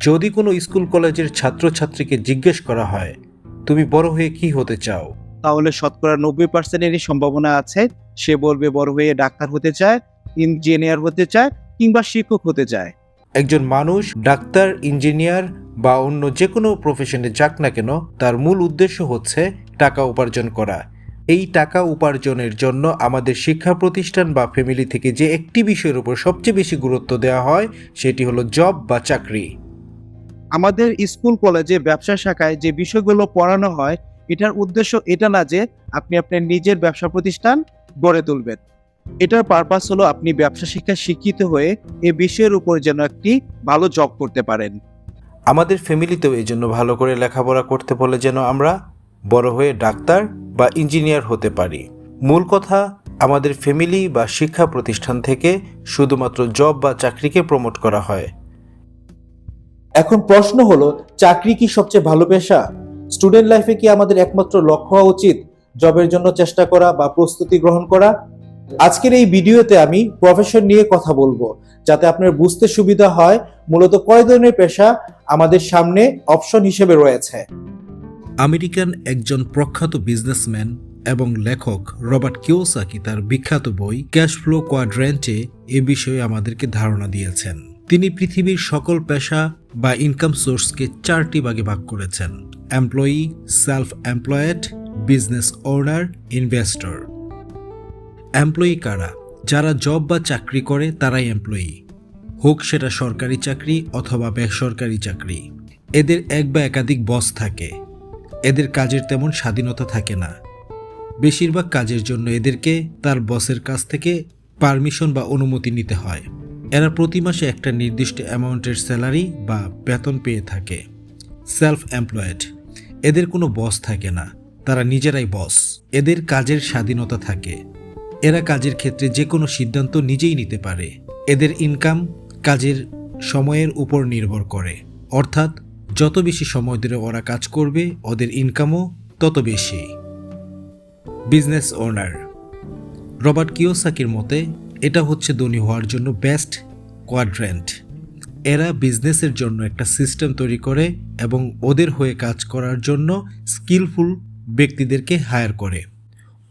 যদি কোনো স্কুল কলেজের ছাত্রছাত্রীকে জিজ্ঞেস করা হয় তুমি বড় হয়ে কি হতে চাও? তাহলে শতকরা নব্বই পার্সেন্টেরই সম্ভাবনা আছে সে বলবে বড় হয়ে ডাক্তার হতে চায় ইঞ্জিনিয়ার হতে চায় কিংবা শিক্ষক হতে চায়। একজন মানুষ ডাক্তার ইঞ্জিনিয়ার বা অন্য যে কোনো প্রফেশনে যাক না কেন তার মূল উদ্দেশ্য হচ্ছে টাকা উপার্জন করা। এই টাকা উপার্জনের জন্য আমাদের শিক্ষা প্রতিষ্ঠান বা ফ্যামিলি থেকে যে একটি বিষয়ের উপর সবচেয়ে বেশি গুরুত্ব দেওয়া হয় সেটি হলো জব বা চাকরি। আমাদের স্কুল, কলেজে, ব্যবসা শাখায় যে বিষয়গুলো পড়ানো হয়, এটার উদ্দেশ্য এটা না যে আপনি আপনার নিজের ব্যবসা প্রতিষ্ঠান গড়ে তুলবেন। এটার পারপাস হলো আপনি ব্যবসা শিক্ষায় শিক্ষিত হয়ে এ বিষয়ের উপর যেন একটি ভালো জব করতে পারেন। আমাদের ফ্যামিলিতেও এই জন্য ভালো করে লেখাপড়া করতে বলে যেন আমরা বড় হয়ে ডাক্তার বা ইঞ্জিনিয়ার হতে পারি। মূল কথা, আমাদের ফ্যামিলি বা শিক্ষা প্রতিষ্ঠান থেকে শুধুমাত্র জব বা চাকরিকে প্রমোট করা হয়। এখন প্রশ্ন হলো, চাকরি কি সবচেয়ে ভালো পেশা? স্টুডেন্ট লাইফে কি আমাদের একমাত্র লক্ষ্য হওয়া উচিত? জবের জন্য চেষ্টা করা বা প্রস্তুতি গ্রহণ করা? আজকের এই ভিডিওতে আমি প্রফেশন নিয়ে কথা বলব, যাতে আপনার বুঝতে সুবিধা হয়, মূলত কয় ধরনের পেশা আমাদের সামনে অপশন হিসেবে রয়েছে। আমেরিকান একজন প্রখ্যাত বিজনেসম্যান এবং লেখক রবার্ট কিওসাকি তার বিখ্যাত বই ক্যাশ ফ্লো কোয়াড্রেন্টে এ বিষয়ে আমাদেরকে ধারণা দিয়েছেন। তিনি পৃথিবীর সকল পেশা বা ইনকাম সোর্সকে চারটি ভাগে ভাগ করেছেন। Employee self employed business owner investor employee কারা? যারা জব বা চাকরি করে, তারাই এমপ্লয়ি হোক সেটা সরকারি চাকরি অথবা বেসরকারি চাকরি। এদের এক বা একাধিক বস থাকে। এদের কাজের তেমন স্বাধীনতা থাকে না। বেশিরভাগ কাজের জন্য এদেরকে তার বসের কাছ থেকে পারমিশন বা অনুমতি নিতে হয়। এরা প্রতি মাসে একটা নির্দিষ্ট অ্যামাউন্টের স্যালারি বা বেতন পেয়ে থাকে। সেলফ এমপ্লয়েড এদের কোনো বস থাকে না। তারা নিজেরাই বস এদের কাজের স্বাধীনতা থাকে। এরা কাজের ক্ষেত্রে যে কোনো সিদ্ধান্ত নিজেই নিতে পারে। এদের ইনকাম কাজের সময়ের উপর নির্ভর করে। অর্থাৎ, যত বেশি সময় ধরে ওরা কাজ করবে, ওদের ইনকামও তত বেশি। বিজনেস ওনার রবার্ট কিওসাকির মতে এটা হচ্ছে ধনী হওয়ার জন্য বেস্ট কোয়াড্রেন্ট এরা বিজনেসের জন্য একটা সিস্টেম তৈরি করে এবং ওদের হয়ে কাজ করার জন্য স্কিলফুল ব্যক্তিদেরকে হায়ার করে।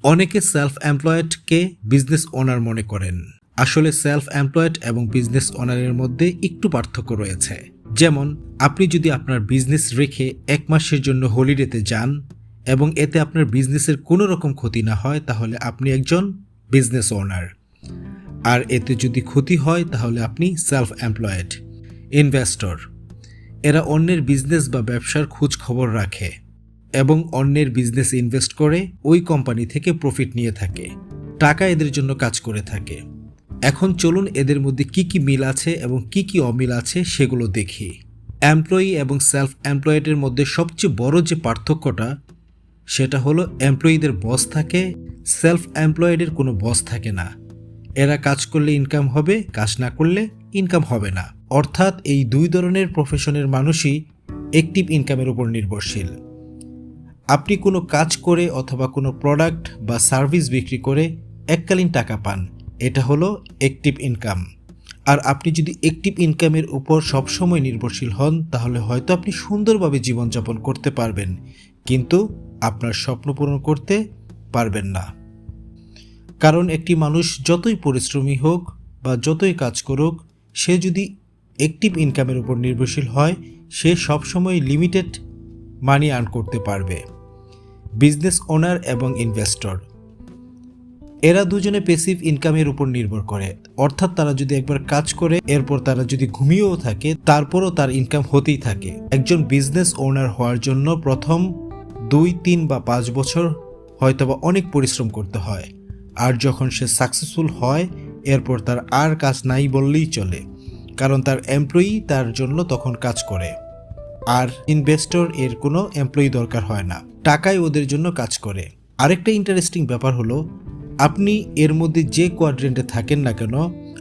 অনেকে সেলফ এমপ্লয়েডকে বিজনেস ওনার মনে করেন। আসলে সেলফ এমপ্লয়েড এবং বিজনেস ওনারের মধ্যে একটু পার্থক্য রয়েছে। যেমন, আপনি যদি আপনার বিজনেস রেখে এক মাসের জন্য হলিডেতে যান এবং এতে আপনার বিজনেসের কোনো রকম ক্ষতি না হয়, তাহলে আপনি একজন বিজনেস ওনার আর এতে যদি ক্ষতি হয়, তাহলে আপনি সেলফ এমপ্লয়েড ইনভেস্টর এরা অন্যের বিজনেস বা ব্যবসার খোঁজ খবর রাখে এবং অন্যের বিজনেস ইনভেস্ট করে ওই কোম্পানি থেকে প্রফিট নিয়ে থাকে। টাকা এদের জন্য কাজ করে থাকে। এখন চলুন এদের মধ্যে কি কি মিল আছে এবং কি কি অমিল আছে সেগুলো দেখি। এমপ্লয়ি এবং সেলফ এমপ্লয়েডের মধ্যে সবচেয়ে বড় যে পার্থক্যটা, সেটা হলো এমপ্লয়িদের বস থাকে সেলফ এমপ্লয়েডের কোনো বস থাকে না। এরা কাজ করলে ইনকাম হবে, কাজ না করলে ইনকাম হবে না। অর্থাৎ এই দুই ধরনের প্রফেশনের মানুষই অ্যাক্টিভ ইনকামের উপর নির্ভরশীল। আপনি কোনো কাজ করে অথবা কোনো প্রোডাক্ট বা সার্ভিস বিক্রি করে এককালীন টাকা পান, এটা হলো অ্যাক্টিভ ইনকাম আর আপনি যদি অ্যাক্টিভ ইনকামের উপর সবসময় নির্ভরশীল হন, তাহলে হয়তো আপনি সুন্দরভাবে জীবনযাপন করতে পারবেন, কিন্তু আপনার স্বপ্ন পূরণ করতে পারবেন না। কারণ একটি মানুষ যতই পরিশ্রমী হোক বা যতই কাজ করুক, সে যদি অ্যাক্টিভ ইনকামের উপর নির্ভরশীল হয়, সে সবসময় লিমিটেড মানি আর্ন করতে পারবে। বিজনেস ওনার এবং ইনভেস্টর এরা দুজনে পেসিভ ইনকামের উপর নির্ভর করে। অর্থাৎ তারা যদি একবার কাজ করে, এরপর তারা যদি ঘুমিয়েও থাকে, তারপরও তার ইনকাম হতেই থাকে। একজন বিজনেস ওনার হওয়ার জন্য প্রথম দুই, তিন বা পাঁচ বছর হয়তোবা অনেক পরিশ্রম করতে হয়। আর যখন সে সাকসেসফুল হয়, এরপর তার আর কাজ নাই বললেই চলে, কারণ তার এমপ্লয়ি তার জন্য তখন কাজ করে। আর ইনভেস্টর এর কোনো এমপ্লয়ি দরকার হয় না, টাকাই ওদের জন্য কাজ করে। আরেকটা ইন্টারেস্টিং ব্যাপার হলো, আপনি এর মধ্যে যে কোয়াড্রেন্টে থাকেন না কেন,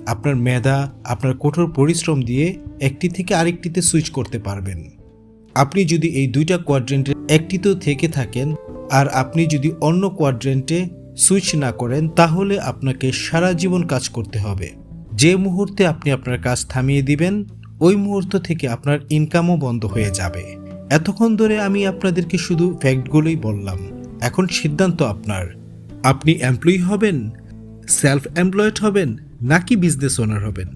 আপনার মেধা, আপনার কঠোর পরিশ্রম দিয়ে একটি থেকে আরেকটিতে সুইচ করতে পারবেন। আপনি যদি এই দুইটা কোয়াড্রেন্টে একটিতেও থেকে থাকেন, আর আপনি যদি অন্য কোয়াড্রেন্টে সুইচ না করেন, তাহলে আপনাকে সারা জীবন কাজ করতে হবে। যে মুহূর্তে আপনি আপনার কাজ থামিয়ে দিবেন, ওই মুহূর্ত থেকে আপনার ইনকামও বন্ধ হয়ে যাবে। এতক্ষণ ধরে আমি আপনাদেরকে শুধু ফ্যাক্টগুলোই বললাম। এখন সিদ্ধান্ত আপনার। আপনি এমপ্লয়ি হবেন সেলফ এমপ্লয়েড হবেন, নাকি বিজনেস ওনার হবেন,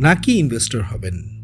নাকি ইনভেস্টর হবেন?